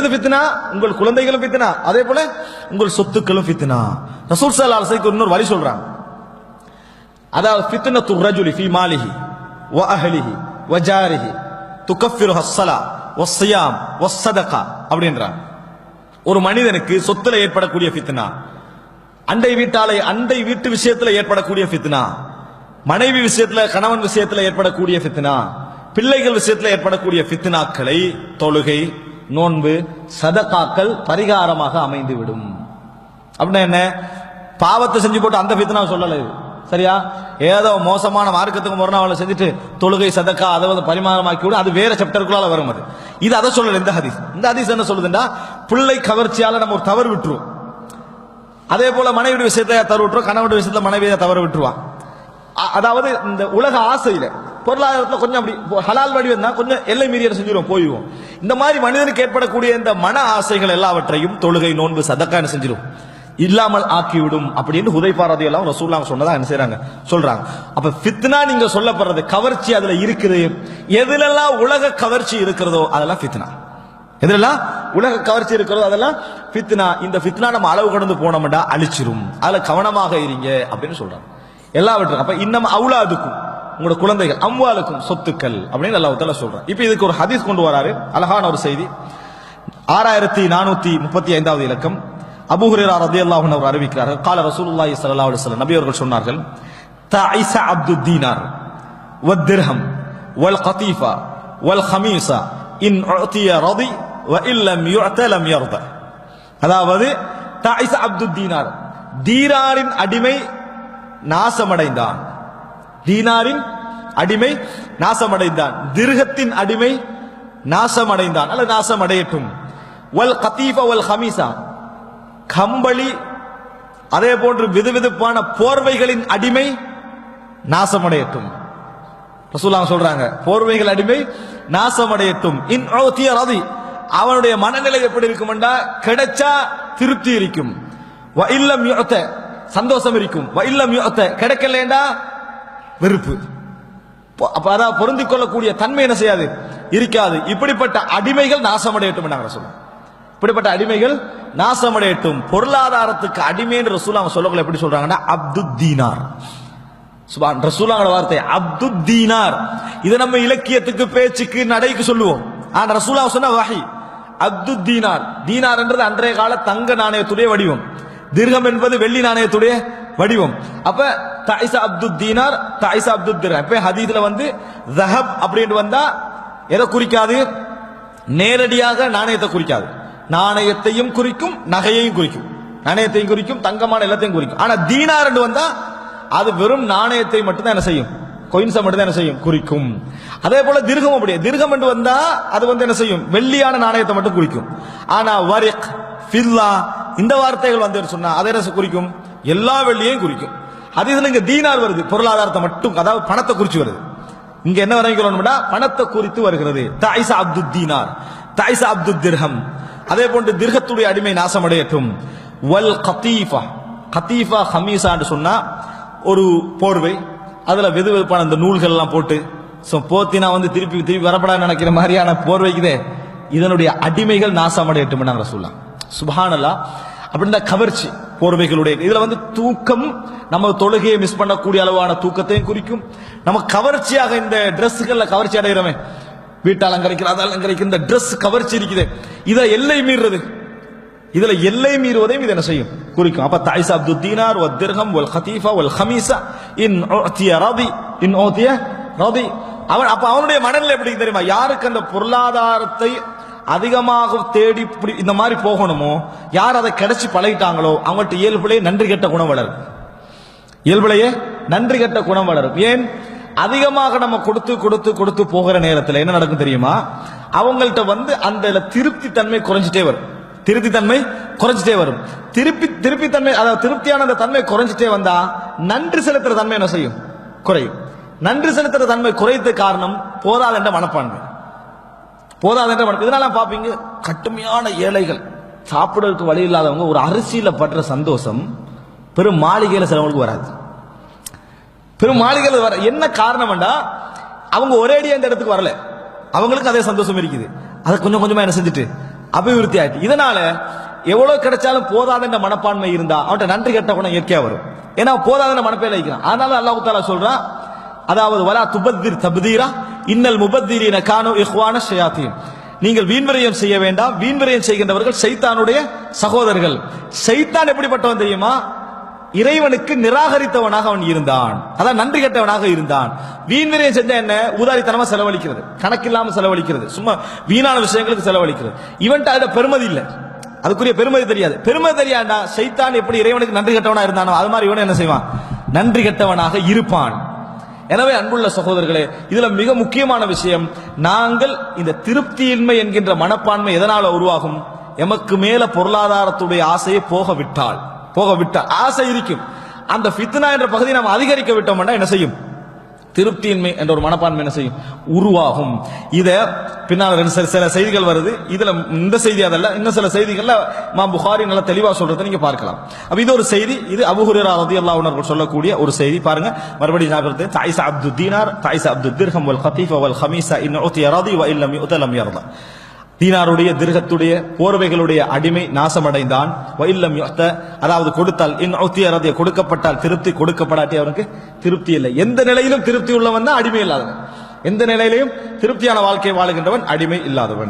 எது ஃபித்னா உங்கள் குழந்தைகளும் ஃபித்னா அதே போல உங்கள் சொத்துக்களும் ஃபித்னா ரசூல் ஸல்லல்லாஹு அலசைக்கு இன்னொரு வழி சொல்றாங்க. அதாவது ஃபித்னத்து ரஜுலி ஃபி மாலிஹி வ அஹலிஹி வ ஜாரிஹி துகஃபிருஹ ஸலா வஸ்ஸியாம் வஸ்ஸதகா அப்படின்றாங்க. ஒரு மனிதனுக்கு சொத்துல ஏற்படக்கூடிய ஃபித்னா அண்டை வீட்டாலை அண்டை வீட்டு விஷயத்துல ஏற்படக்கூடிய ஃபித்னா மனைவி விஷயத்துல கணவன் விஷயத்துல ஏற்படக்கூடிய ஃபித்னா பிள்ளைகள் விஷயத்துல ஏற்படக்கூடிய ஃபித்னாக்களை தொழுகை நோன்பு சதக்காக்கள் பரிகாரமாக அமைந்து விடும் அப்படின்னா என்ன? பாவத்தை செஞ்சு போட்டு அந்த ஃபித்னா சொல்லலை. இது சரியா? ஏதோ மோசமான மார்க்கத்துக்கு முரணா அவளை செஞ்சுட்டு தொழுகை சதக்கா அதை வந்து பரிமாறமாக்கி விட. அது வேற செப்டருக்குள்ளால வரும் அது. இது அதை சொல்லல இந்த ஹதீஸ். இந்த ஹதீஸ் என்ன சொல்லுதுன்னா பிள்ளை கவர்ச்சியால நம்ம ஒரு தவறு விட்டுருவோம். அதே போல மனைவி விஷயத்தை தவறு விட்டுருவோம் கணவன் விஷயத்துல மனைவியை தவறு விட்டுருவான். அதாவது இந்த உலக ஆசையில பொருளாதாரத்தில் கொஞ்சம் அப்படி ஹலால் வடிவம் தான் கொஞ்சம் எல்லை மீறிய செஞ்சிடும் போயிடுவோம் இந்த மாதிரி மனிதனுக்கு ஏற்படக்கூடிய இந்த மன ஆசைகள் எல்லாவற்றையும் தொழுகை நோன்பு சதக்கான என்ன செஞ்சிடும் இல்லாமல் ஆக்கிவிடும் அப்படின்னு ஹுதைபாரதி எல்லாம் ரசூல்லாம் சொன்னதா என்ன செய்யறாங்க சொல்றாங்க. அப்ப ஃபித்னா நீங்க சொல்லப்படுறது கவர்ச்சி அதுல இருக்குது. எதுலெல்லாம் உலக கவர்ச்சி இருக்கிறதோ அதெல்லாம் ஃபித்னா. எதுலெல்லாம் உலக கவர்ச்சி இருக்கிறதோ அதெல்லாம் ஃபித்னா. இந்த ஃபித்னா நம்ம அளவு கடந்து போனோம்டா அழிச்சிரும். அதுல கவனமாக இருங்க அப்படின்னு சொல்றாங்க. எல்லாவற்றும் அப்ப இன்னும் அவுலாதுக்கும். உங்களோட குழந்தைகள் அம்வாலுக்கும் சொத்துக்கள் அப்படின்னு அல்லாஹ் தஆலா சொல்றான். இப்போ இதுக்கு ஒரு ஹதீஸ் கொண்டு வராரு. அழகான ஒரு செய்தி. ஆறாயிரத்தி நானூத்தி முப்பத்தி ஐந்தாவது இலக்கம். அபூ ரதி ரலியல்லாஹு அவர் அறிவிக்கிறார்கள். கால ரசூலுல்லாஹி சல்லா அலைஹி வஸல்லம். நபி அவர்கள் சொன்னார்கள் தஐஸ அப்து தீனார் வத்திர்ஹம் வல் கதீஃபா வல் ஹமீஸா இன் உஅதிய ரதி வ இல்லம் யுஅத லம் யர்த அதாவது தஐஸ அப்து தீனார் தீனாரின் அடிமை நாசமடைந்தான். தீனாரின் அடிமை நாசமடைந்தான். திருகத்தின் அடிமை நாசமடைந்தான். அல்லது நாசமடையட்டும். வல் கத்தீஃபா வல் ஹமீசா. கம்பளி அதே போன்று விதுவிதுப்பான போர்வைகளின் அடிமை நாசமடையட்டும். ரசூலாம் சொல்றாங்க போர்வைகள் அடிமை நாசமடையட்டும். இன் உஅதிய ரதி அவனுடைய மனநிலை எப்படி இருக்கும் கிடைச்சா திருப்தி இருக்கும். இல்லம் சந்தோஷம் இருக்கும். வ இல்லம் கிடைக்கலேண்டா வெறுப்பு. அப்ப அதான் பொருந்திக் கொள்ளக்கூடிய தன்மை என்ன செய்யாது? இருக்காது. இப்படிப்பட்ட அடிமைகள் நாசமடையட்டும் நாங்கள் சொல்லுவோம் இப்படிப்பட்ட அடிமைகள் நாசமடையட்டும். பொருளாதாரத்துக்கு அடிமைன்னு ரசூலாங்க சொல்லக்குள்ள எப்படி சொல்றாங்கன்னா அப்து தீனார் சுபான் ரசூலாங்கிற வார்த்தை அப்து தீனார் இது நம்ம இலக்கியத்துக்கு பேச்சுக்கு நடைக்கு சொல்லுவோம். ஆனா ரசூலா சொன்ன வகை அப்து தீனார் தீனார் என்றது அன்றைய கால தங்க நாணயத்துடைய வடிவம். தீர்கம் என்பது வெள்ளி நாணயத்துடைய வடிவம். அப்ப தாயிசா அப்து தீனார் தாயிசா அப்து திர்ஹம் இப்ப ஹதீஸ்ல வந்து ஜஹப் அப்படின்ட்டு வந்தா எதை குறிக்காது? நேரடியாக நாணயத்தை குறிக்காது. நாணயத்தையும் குறிக்கும் நகையையும் குறிக்கும். நாணயத்தையும் குறிக்கும் தங்கமான எல்லாத்தையும் குறிக்கும். ஆனா தீனார் வந்தா அது வெறும் நாணயத்தை மட்டும்தான் என்ன செய்யும்? கொயின்ஸை மட்டும் என்ன செய்யும்? குறிக்கும். அதே போல திருகம் அப்படியே திருகம் என்று வந்தா அது வந்து என்ன செய்யும்? வெள்ளியான நாணயத்தை மட்டும் குறிக்கும். ஆனா வரிக் ஃபில்லா இந்த வார்த்தைகள் வந்து சொன்னா அதை என்ன குறிக்கும்? எல்லா வெள்ளியையும் குறிக்கும். அது இதுல இங்க தீனார் வருது பொருளாதாரத்தை மட்டும் அதாவது பணத்தை குறிச்சு வருது. இங்க என்ன வரைக்கிறோம்னா பணத்தை குறித்து வருகிறது. தாய்சா அப்து தீனார் தாயிசா அப்துல் திர்ஹம். அதே போன்று திர்கத்துடைய அடிமை நாசமடையட்டும். வல் கத்தீஃபா கத்தீஃபா ஹமீசான்னு சொன்னா ஒரு போர்வை அதுல வெது வெதுப்பான அந்த நூல்கள் எல்லாம் போட்டு ஸோ போத்தினா வந்து திருப்பி திருப்பி வரப்படாது நினைக்கிற மாதிரியான போர்வைக்குதே இதனுடைய அடிமைகள் நாசமடையட்டும் நாங்கள் சொல்லலாம். சுபானலா அப்படின்னா கவர்ச்சி. போர்வைகளுடைய இதுல வந்து தூக்கம் நம்ம தொழுகையை மிஸ் பண்ணக்கூடிய அளவான தூக்கத்தையும் குறிக்கும். நம்ம கவர்ச்சியாக இந்த ட்ரெஸ்ஸுகள்ல கவர்ச்சி அடைகிறோமே. வீட்டால் அலங்கரிக்கிற அதை அலங்கரிக்கிற இந்த ட்ரெஸ் கவர்ச்சி இருக்குது. இதை எல்லை மீறுறது. இதுல எல்லை மீறுவதையும் இது என்ன செய்யும்? குறிக்கும். அப்ப தாய்ஸ் அப்து தீனார் ஒல் திர்கம் ஒல் ஹதீஃபா ஒல் ஹமீசா இன் ஓத்திய ரதி இன் ஓத்திய ரதி. அவன் அப்ப அவனுடைய மனநிலை எப்படி தெரியுமா? யாருக்கு அந்த பொருளாதாரத்தை அதிகமாக தேடி இந்த மாதிரி போகணுமோ யார் அதை கிடைச்சி பழகிட்டாங்களோ அவங்கள்ட்ட இயல்புலேயே நன்றி கெட்ட குணம் வளரும். இயல்புலேயே நன்றி கெட்ட குணம் வளரும். ஏன்? அதிகமாக நம்ம கொடுத்து கொடுத்து கொடுத்து போகிற நேரத்தில் என்ன நடக்கும் தெரியுமா? அவங்கள்ட்ட வந்து அந்த திருப்தி தன்மை குறைஞ்சிட்டே வரும். திருப்தி தன்மை குறைஞ்சிட்டே வரும். திருப்பி திருப்பி தன்மை அதாவது திருப்தியான அந்த தன்மை குறைஞ்சிட்டே வந்தா நன்றி செலுத்துற தன்மை என்ன செய்யும்? குறையும். நன்றி செலுத்துற தன்மை குறைத்த காரணம் போதாத என்ற மனப்பான்மை. போதாதுன்ற மனம் இதனால பாப்பீங்க கட்டுமையான ஏழைகள். சாப்பிடறதுக்கு வழி இல்லாதவங்க ஒரு அரிசியில் படுற சந்தோஷம் பெரும் மாளிகையில் சிலவங்களுக்கு வராது. பெரும் மாளிகையில் வர என்ன காரணம்டா அவங்க ஒரேடியா அந்த இடத்துக்கு வரல. அவங்களுக்கு அதே சந்தோஷம் இருக்குது. அதை கொஞ்சம் கொஞ்சமா என்ன செஞ்சுட்டு அபிவிருத்தி ஆயிட்டு. இதனால எவ்வளவு கிடைச்சாலும் போதாதுன்ற மனப்பான்மை இருந்தா அவன்கிட்ட நன்றி கெட்ட குணம் இயற்கையா வரும். ஏன்னா போதாதுன்ற மனப்பேல வைக்கிறான் அதனால அல்லாஹ் தாலா சொல்றான் அதாவது வலா துபத்திர் தபுதீரா இன்னல் முபத்திரீன கானோ இஹ்வான ஷயாத்தீன். நீங்கள் வீண்விரயம் செய்ய வேண்டாம். வீண்விரயம் செய்கின்றவர்கள் சைத்தானுடைய சகோதரர்கள். சைத்தான் எப்படிப்பட்டவன் தெரியுமா? இறைவனுக்கு நிராகரித்தவனாக அவன் இருந்தான். அதான் நன்றி கெட்டவனாக இருந்தான். வீண்விரயம் செஞ்சா என்ன? உதாரித்தனமா செலவழிக்கிறது. கணக்கில்லாம செலவழிக்கிறது. சும்மா வீணான விஷயங்களுக்கு செலவழிக்கிறது. இவன்ட்டு அதுல பெருமதி இல்லை. அதுக்குரிய பெருமதி தெரியாது. பெருமதி தெரியாண்டா சைத்தான் எப்படி இறைவனுக்கு நன்றி கெட்டவனா இருந்தானோ அது மாதிரி இவனை என்ன செய்வான்? நன்றி கெட்டவனாக இருப்பான். எனவே அன்புள்ள சகோதரர்களே இதுல மிக முக்கியமான விஷயம் நாங்கள் இந்த திருப்தியின்மை என்கின்ற மனப்பான்மை எதனால உருவாகும்? எமக்கு மேல பொருளாதாரத்துடைய ஆசையை போக விட்டால் போக விட்டால் ஆசை இருக்கும். அந்த பித்னா என்ற பகுதியை நாம் அதிகரிக்க விட்டோம்னா என்ன செய்யும்? திருப்தியின்மை என்ற ஒரு மனப்பான்மை என்ன செய்யும்? உருவாகும். இத பின்னால் ரெண்டு சில சில செய்திகள் வருது. இதுல இந்த செய்தி அதல்ல. இன்னும் சில செய்திகள்ல மா புகாரி நல்லா தெளிவா சொல்றதை நீங்க பார்க்கலாம். அப்ப இது ஒரு செய்தி. இது அபுஹுரேரா அதாவது எல்லா உணர்வு சொல்லக்கூடிய ஒரு செய்தி. பாருங்க. மறுபடியும் ஞாபகத்து தாய்ஸ் அப்து தீனார் தாயிசா அப்து திர்ஹம் வல் கதீஃப வல் ஹமீசா இன் உத்திய ரதி வ இல்லம் யுதலம் யர்தா. தீனாருடைய திருகத்துடைய போர்வைகளுடைய அடிமை நாசமடைந்தான். வயில்லம் யுக்த அதாவது கொடுத்தால் இன் உத்திய கொடுக்கப்பட்டால் திருப்தி கொடுக்கப்படாட்டி அவனுக்கு திருப்தி இல்லை. எந்த நிலையிலும் திருப்தி உள்ளவன் தான் அடிமை இல்லாதவன். எந்த நிலையிலையும் திருப்தியான வாழ்க்கை வாழுகின்றவன் அடிமை இல்லாதவன்.